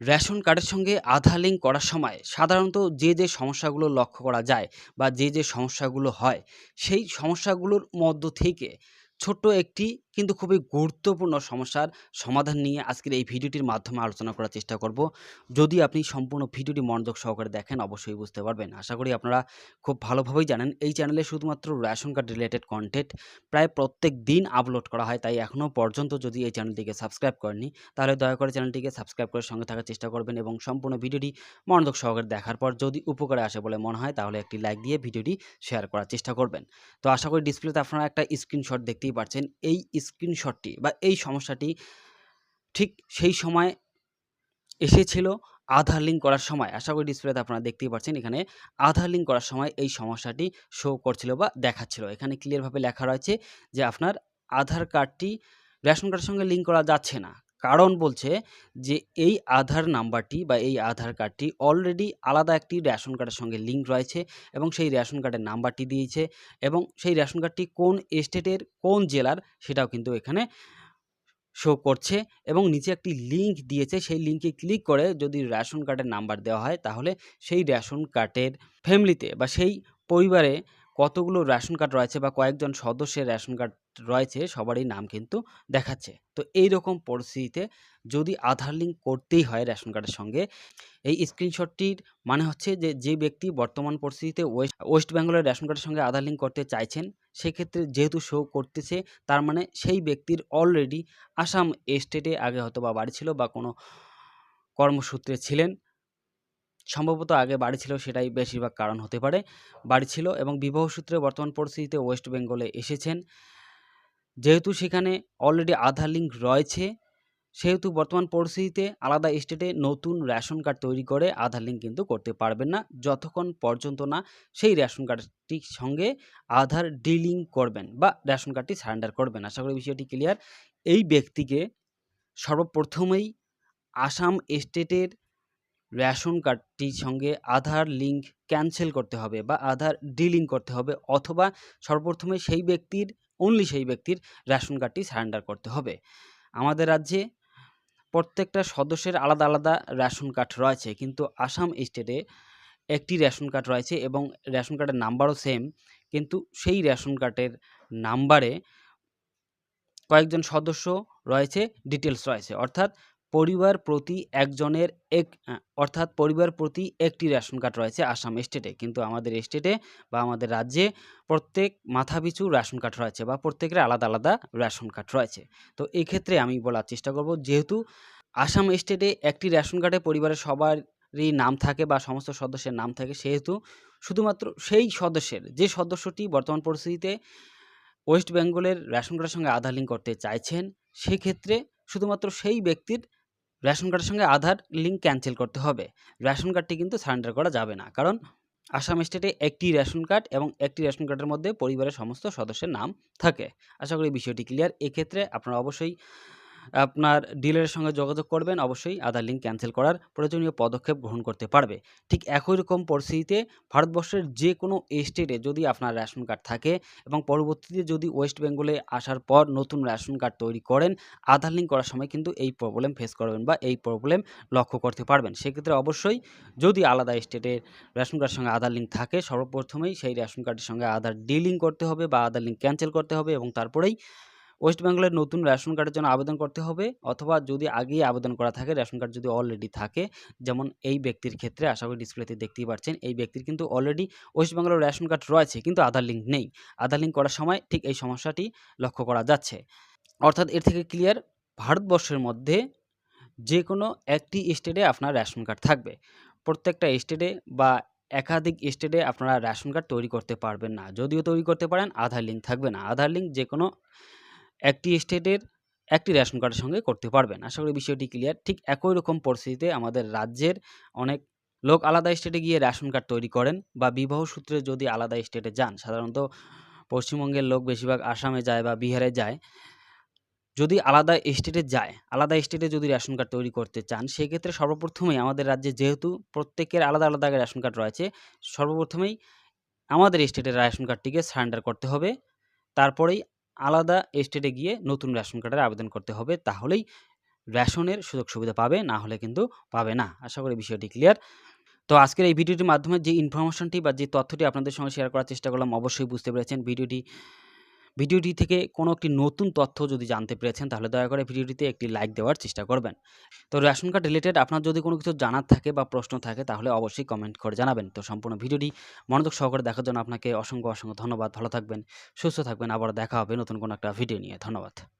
Ration কার্ডের সঙ্গে আধার link করার সময় সাধারণত যে, যে সমস্যাগুলো লক্ষ্য করা যায় বা যে, যে সমস্যাগুলো হয়, সেই সমস্যাগুলোর মধ্য থেকে ছোট্ট একটি কিন্তু খুবই গুরুত্বপূর্ণ সমস্যার সমাধান নিয়ে আজকের এই ভিডিওটির মাধ্যমে আলোচনা করার চেষ্টা করব। যদি আপনি সম্পূর্ণ ভিডিওটি মনোযোগ সহকারে দেখেন, অবশ্যই বুঝতে পারবেন। আশা করি আপনারা খুব ভালোভাবেই জানেন, এই চ্যানেলে শুধুমাত্র রেশন কার্ড রিলেটেড কনটেন্ট প্রায় প্রত্যেক দিন আপলোড করা হয়। তাই এখনও পর্যন্ত যদি এই চ্যানেলটিকে সাবস্ক্রাইব করেননি, তাহলে দয়া করে চ্যানেলটিকে সাবস্ক্রাইব করে সঙ্গে থাকার চেষ্টা করবেন এবং সম্পূর্ণ ভিডিওটি মনোযোগ সহকারে দেখার পর যদি উপকারে আসে বলে মনে হয়, তাহলে একটি লাইক দিয়ে ভিডিওটি শেয়ার করার চেষ্টা করবেন। তো আশা করি ডিসপ্লেতে আপনারা একটা স্ক্রিনশট দেখতেই পাচ্ছেন। এই স্ক্রিনশটটি বা এই সমস্যাটি ঠিক সেই সময় এসেছিল আধার লিঙ্ক করার সময়। আশা করি ডিসপ্লেতে আপনারা দেখতেই পাচ্ছেন এখানে আধার লিঙ্ক করার সময় এই সমস্যাটি শো করছিল বা দেখাচ্ছিল। এখানে ক্লিয়ারভাবে লেখা রয়েছে যে আপনার আধার কার্ডটি রেশন কার্ডের সঙ্গে লিঙ্ক করা যাচ্ছে না। কারণ বলছে যে, এই আধার নাম্বারটি বা এই আধার কার্ডটি অলরেডি আলাদা একটি রেশন কার্ডের সঙ্গে লিঙ্ক রয়েছে এবং সেই রেশন কার্ডের নাম্বারটি দিয়েছে এবং সেই রেশন কার্ডটি কোন স্টেটের কোন জেলার সেটাও কিন্তু এখানে শো করছে এবং নিচে একটি লিঙ্ক দিয়েছে। সেই লিঙ্কে ক্লিক করে যদি রেশন কার্ডের নাম্বার দেওয়া হয় তাহলে সেই রেশন কার্ডের ফ্যামিলিতে বা সেই পরিবারে কতগুলো রেশন কার্ড রয়েছে বা কয়েকজন সদস্যের রেশন কার্ড রয়েছে সবারই নাম কিন্তু দেখাচ্ছে। তো এই রকম পরিস্থিতিতে যদি আধার লিঙ্ক করতেই হয় রেশন কার্ডের সঙ্গে, এই স্ক্রিনশটটির মানে হচ্ছে যে যে ব্যক্তি বর্তমান পরিস্থিতিতে ওয়েস্ট ওয়েস্ট বেঙ্গলের রেশন কার্ডের সঙ্গে আধার লিঙ্ক করতে চাইছেন, সেক্ষেত্রে যেহেতু শো করতেছে, তার মানে সেই ব্যক্তির অলরেডি আসাম স্টেটে আগে হয়তো বা বাড়ি ছিল বা কোনো কর্মসূত্রে ছিলেন। সম্ভবত আগে বাড়ি ছিল সেটাই বেশিরভাগ কারণ হতে পারে। বাড়ি ছিল এবং বিবাহ সূত্রে বর্তমান পরিস্থিতিতে ওয়েস্ট বেঙ্গলে এসেছেন। যেহেতু সেখানে অলরেডি আধার লিঙ্ক রয়েছে, সেহেতু বর্তমান পরিস্থিতিতে আলাদা স্টেটে নতুন রেশন কার্ড তৈরি করে আধার লিঙ্ক কিন্তু করতে পারবেন না। যতক্ষণ পর্যন্ত না সেই রেশন কার্ডটির সঙ্গে আধার ডিলিং করবেন বা রেশন কার্ডটি সারেন্ডার করবেন। আশা করি বিষয়টি ক্লিয়ার এই ব্যক্তিকে সর্বপ্রথমেই আসাম স্টেটের রেশন কার্ডটির সঙ্গে আধার লিঙ্ক ক্যান্সেল করতে হবে বা আধার ডিলিং করতে হবে অথবা সর্বপ্রথমে সেই ব্যক্তির অনলি সেই ব্যক্তির রেশন কার্ডটি সারেন্ডার করতে হবে। আমাদের রাজ্যে প্রত্যেকটা সদস্যের আলাদা আলাদা রেশন কার্ড রয়েছে, কিন্তু আসাম স্টেটে একটি রেশন কার্ড রয়েছে এবং রেশন কার্ডের নাম্বারও সেম কিন্তু সেই রেশন কার্ডের নাম্বারে কয়েকজন সদস্য রয়েছে ডিটেলস রয়েছে। অর্থাৎ পরিবার প্রতি একজনের এক অর্থাৎ পরিবার প্রতি একটি রেশন কার্ড রয়েছে আসাম স্টেটে। কিন্তু আমাদের স্টেটে বা আমাদের রাজ্যে প্রত্যেক মাথাপিছু রেশন কার্ড রয়েছে বা প্রত্যেকের আলাদা আলাদা রেশন কার্ড রয়েছে। তো এক্ষেত্রে আমি বলার চেষ্টা করব, যেহেতু আসাম স্টেটে একটি রেশন কার্ডে পরিবারের সবারই নাম থাকে বা সমস্ত সদস্যের নাম থাকে, সেহেতু শুধুমাত্র সেই সদস্যের, যে সদস্যটি বর্তমান পরিস্থিতিতে ওয়েস্ট বেঙ্গলের রেশন কার্ডের সঙ্গে আধার লিঙ্ক করতে চাইছেন, সেক্ষেত্রে শুধুমাত্র সেই ব্যক্তির রেশন কার্ডের সঙ্গে আধার লিঙ্ক ক্যান্সেল করতে হবে। রেশন কার্ডটি কিন্তু সারেন্ডার করা যাবে না, কারণ আসাম স্টেটে একটি রেশন কার্ড এবং একটি রেশন কার্ডের মধ্যে পরিবারের সমস্ত সদস্যের নাম থাকে। আশা করি বিষয়টি ক্লিয়ার এক্ষেত্রে আপনারা অবশ্যই আপনার ডিলারের সঙ্গে যোগাযোগ করবেন, অবশ্যই আধার লিঙ্ক ক্যান্সেল করার প্রয়োজনীয় পদক্ষেপ গ্রহণ করতে পারবে। ঠিক একই রকম পরিস্থিতিতে ভারতবর্ষের যে কোনো স্টেটে যদি আপনার রেশন কার্ড থাকে এবং পরবর্তীতে যদি ওয়েস্ট বেঙ্গলে আসার পর নতুন রেশন কার্ড তৈরি করেন, আধার লিঙ্ক করার সময় কিন্তু এই প্রবলেম ফেস করবেন বা এই প্রবলেম লক্ষ্য করতে পারবেন। সেক্ষেত্রে অবশ্যই যদি আলাদা স্টেটের রেশন কার্ডের সঙ্গে আধার লিঙ্ক থাকে, সর্বপ্রথমেই সেই রেশন কার্ডের সঙ্গে আধার ডিলিং করতে হবে বা আধার লিঙ্ক ক্যান্সেল করতে হবে এবং তারপরেই ওয়েস্ট বেঙ্গলের নতুন রেশন কার্ডের জন্য আবেদন করতে হবে অথবা যদি আগেই আবেদন করা থাকে, রেশন কার্ড যদি অলরেডি থাকে, যেমন এই ব্যক্তির ক্ষেত্রে আশা করি ডিসপ্লেতে দেখতেই পাচ্ছেন এই ব্যক্তির কিন্তু অলরেডি ওয়েস্ট বেঙ্গলের রেশন কার্ড রয়েছে, কিন্তু আধার লিঙ্ক নেই। আধার লিঙ্ক করার সময় ঠিক এই সমস্যাটি লক্ষ্য করা যাচ্ছে। অর্থাৎ এর থেকে ক্লিয়ার ভারতবর্ষের মধ্যে যে কোনো একটি স্টেটে আপনার রেশন কার্ড থাকবে। প্রত্যেকটা স্টেটে বা একাধিক স্টেটে আপনারা রেশন কার্ড তৈরি করতে পারবেন না। যদিও তৈরি করতে পারেন, আধার লিঙ্ক থাকবে না। আধার লিঙ্ক যে কোনো একটি স্টেটের একটি রেশন কার্ডের সঙ্গে করতে পারবেন। আশা করি বিষয়টি ক্লিয়ার ঠিক একই রকম পরিস্থিতিতে আমাদের রাজ্যের অনেক লোক আলাদা স্টেটে গিয়ে রেশন কার্ড তৈরি করেন বা বিবাহ সূত্রে যদি আলাদা স্টেটে যান, সাধারণত পশ্চিমবঙ্গের লোক বেশিরভাগ আসামে যায় বা বিহারে যায়, যদি আলাদা স্টেটে যায়, আলাদা স্টেটে যদি রেশন কার্ড তৈরি করতে চান, সেক্ষেত্রে সর্বপ্রথমেই আমাদের রাজ্যে যেহেতু প্রত্যেকের আলাদা আলাদা রেশন কার্ড রয়েছে, সর্বপ্রথমেই আমাদের স্টেটের রেশন কার্ডটিকে সারেন্ডার করতে হবে। তারপরেই আলাদা স্টেটে গিয়ে নতুন রেশন কার্ডের আবেদন করতে হবে তাহলেই রেশনের সুযোগ সুবিধা পাবে, না হলে কিন্তু পাবে না। আশা করি বিষয়টি ক্লিয়ার। তো আজকের এই ভিডিওটির মাধ্যমে যে ইনফরমেশনটি বা যে তথ্যটি আপনাদের সঙ্গে শেয়ার করার চেষ্টা করলাম অবশ্যই বুঝতে পেরেছেন। ভিডিওটি ভিডিওটি থেকে কোনো একটি নতুন তথ্য যদি জানতে পেরেছেন তাহলে দয়া করে ভিডিওটিতে একটি লাইক দেওয়ার চেষ্টা করবেন। তো রেশন কার্ড রিলেটেড আপনার যদি কোনো কিছু জানার থাকে বা প্রশ্ন থাকে তাহলে অবশ্যই কমেন্ট করে জানাবেন। তো সম্পূর্ণ ভিডিওটি মনোযোগ সহকারে দেখার জন্য আপনাকে অসংখ্য, অসংখ্য ধন্যবাদ। ভালো থাকবেন, সুস্থ থাকবেন। আবার দেখা হবে নতুন কোনো একটা ভিডিও নিয়ে। ধন্যবাদ।